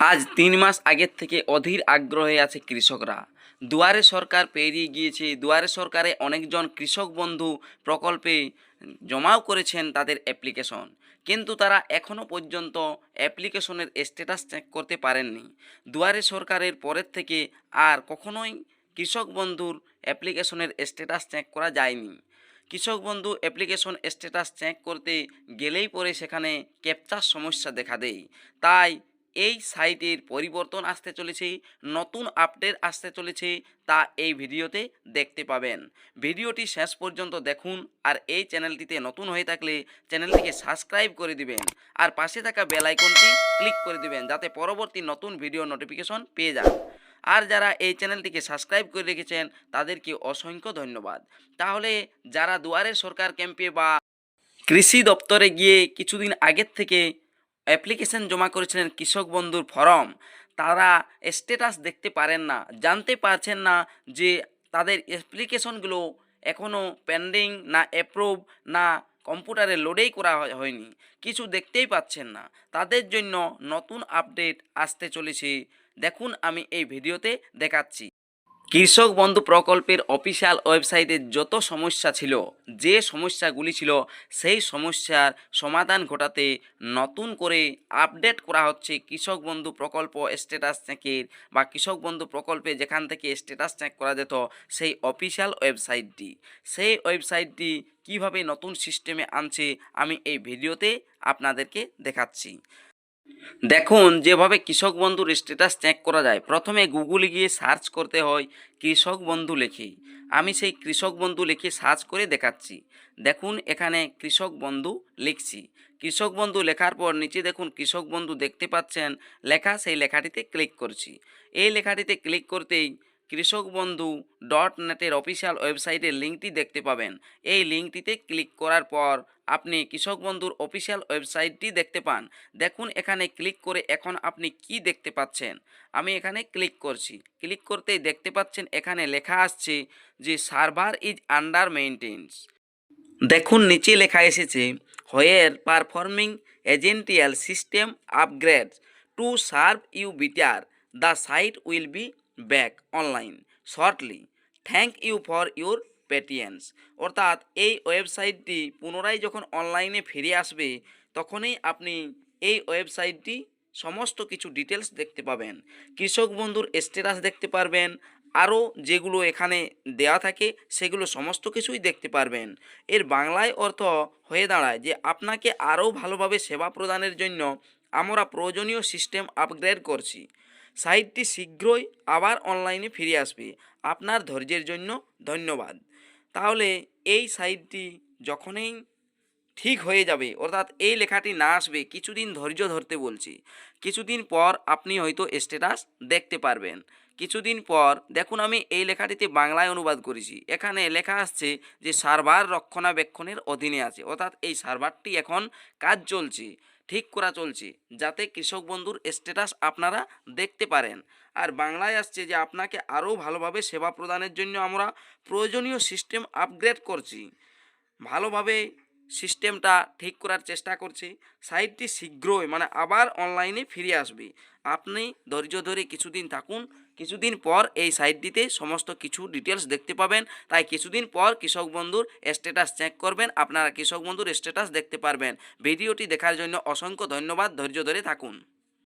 আজ তিন মাস আগের থেকে অধীর আগ্রহে আছে কৃষকরা। দুয়ারে সরকার পেরিয়ে গিয়েছে, দুয়ারে সরকারে অনেকজন কৃষক বন্ধু প্রকল্পে জমাও করেছেন তাদের অ্যাপ্লিকেশন কিন্তু তারা এখনও পর্যন্ত অ্যাপ্লিকেশনের স্ট্যাটাস চেক করতে পারেননি। দুয়ারে সরকারের পরের থেকে আর কখনোই কৃষক বন্ধুর অ্যাপ্লিকেশনের স্ট্যাটাস চেক করা যায়নি। কৃষক বন্ধু অ্যাপ্লিকেশন স্ট্যাটাস চেক করতে গেলেই পরে সেখানে ক্যাপচার সমস্যা দেখা দেয়। তাই এই সাইটের পরিবর্তন আসতে চলেছে, নতুন আপডেট আসতে চলেছে তা এই ভিডিওতে দেখতে পাবেন। ভিডিওটি শেষ পর্যন্ত দেখুন আর এই চ্যানেলটিতে নতুন হয়ে থাকলে চ্যানেলটিকে সাবস্ক্রাইব করে দিবেন আর পাশে থাকা বেল আইকনটি ক্লিক করে দিবেন যাতে পরবর্তী নতুন ভিডিও নোটিফিকেশন পেয়ে যান। আর যারা এই চ্যানেলটিকে সাবস্ক্রাইব করে রেখেছেন তাদেরকে অসংখ্য ধন্যবাদ। তাহলে যারা দুয়ারের সরকার ক্যাম্পে বা কৃষি দপ্তরে গিয়ে কিছুদিন আগের থেকে অ্যাপ্লিকেশন জমা করেছিলেন কৃষক বন্ধুর ফর্ম। তারা স্ট্যাটাস দেখতে পারেন না, জানতে পারছেন না যে তাদের অ্যাপ্লিকেশনগুলো এখনও পেন্ডিং না অ্যাপ্রুভ না কম্পিউটারে লোডেই করা হয়নি। কিছু দেখতেই পাচ্ছেন না। তাদের জন্য নতুন আপডেট আসতে চলেছে। দেখুন, আমি এই ভিডিওতে দেখাচ্ছি। কৃষক বন্ধু প্রকল্পের অফিসিয়াল ওয়েবসাইটে যত সমস্যা ছিল, যে সমস্যাগুলি ছিল, সেই সমস্যার সমাধান ঘটাতে নতুন করে আপডেট করা হচ্ছে কৃষক বন্ধু প্রকল্প স্ট্যাটাস চেকের বা কৃষক বন্ধু প্রকল্পে যেখান থেকে স্ট্যাটাস চেক করা যেত, সেই অফিসিয়াল ওয়েবসাইটটি। সেই ওয়েবসাইটটি কীভাবে নতুন সিস্টেমে আনছে, আমি এই ভিডিওতে আপনাদেরকে দেখাচ্ছি। দেখুন, যেভাবে কৃষক বন্ধুর স্ট্যাটাস চেক করা যায়, প্রথমে গুগলে গিয়ে সার্চ করতে হয়, কৃষক বন্ধু লিখে আমি সেই কৃষক বন্ধু লিখে সার্চ করে দেখাচ্ছি। দেখুন, এখানে কৃষক বন্ধু লিখছি। কৃষক বন্ধু লেখার পর নিচে দেখুন, কৃষক বন্ধু দেখতে পাচ্ছেন, লেখা সেই লেখাটিতে ক্লিক করছি। এই লেখাটিতে ক্লিক করতেই কৃষক বন্ধু ডট নেটের অফিসিয়াল ওয়েবসাইটের লিঙ্কটি দেখতে পাবেন। এই লিঙ্কটিতে ক্লিক করার পর আপনি কৃষক বন্ধুর অফিসিয়াল ওয়েবসাইটটি দেখতে পান। দেখুন এখানে ক্লিক করে এখন আপনি কি দেখতে পাচ্ছেন। আমি এখানে ক্লিক করছি। ক্লিক করতেই দেখতে পাচ্ছেন এখানে লেখা আসছে যে সার্ভার ইজ আন্ডার মেইনটেন্স দেখুন নিচে লেখা এসেছে we're performing essential system upgrade to serve you better the site will be back online. Shortly thank you for your patience অর্থাৎ এই ওয়েবসাইটটি পুনরায় যখন অনলাইনে ফিরে আসবে, তখনই আপনি এই ওয়েবসাইটটি সমস্ত কিছু ডিটেলস দেখতে পাবেন। কৃষক বন্ধুর স্ট্যাটাস দেখতে পারবেন। আরও যেগুলো এখানে দেয়া থাকে, সেগুলো সমস্ত কিছুই দেখতে পারবেন। এর বাংলায় অর্থ হয়ে দাঁড়ায় যে, আপনাকে আরও ভালোভাবে সেবা প্রদানের জন্য আমরা প্রয়োজনীয় সিস্টেম আপগ্রেড করছি। সাইটটি শীঘ্রই আবার অনলাইনে ফিরে আসবে। আপনার ধৈর্যের জন্য ধন্যবাদ। তাহলে এই সাইটটি যখনই ঠিক হয়ে যাবে, অর্থাৎ এই লেখাটি না আসবে, কিছুদিন ধৈর্য ধরতে বলছি। কিছুদিন পর আপনি হয়তো স্ট্যাটাস দেখতে পারবেন। কিছুদিন পর, দেখুন আমি এই লেখাটিতে বাংলায় অনুবাদ করেছি। এখানে লেখা আসছে যে সার্ভার রক্ষণাবেক্ষণের অধীনে আছে, অর্থাৎ এই সার্ভারটি এখন কাজ চলছে। ঠিক করা চলছে, যাতে কৃষক বন্ধুর স্ট্যাটাস আপনারা দেখতে পারেন। আর বাংলায় আসছে যে আপনাকে আরও ভালোভাবে সেবা প্রদানের জন্য আমরা প্রয়োজনীয় সিস্টেম আপগ্রেড করছি। ভালোভাবে সিস্টেমটা ঠিক করার চেষ্টা করছি। সাইটটি শীঘ্রই মানে আবার অনলাইনে ফিরে আসবে। আপনি ধৈর্য ধরে কিছুদিন থাকুন। কিছুদিন পর এই সাইটটিতে সমস্ত কিছু ডিটেলস দেখতে পাবেন। তাই কিছুদিন পর কৃষক বন্ধুর স্ট্যাটাস চেক করবেন। আপনারা কৃষক বন্ধুর স্ট্যাটাস দেখতে পারবেন। ভিডিওটি দেখার জন্য অসংখ্য ধন্যবাদ। ধৈর্য ধরে থাকুন।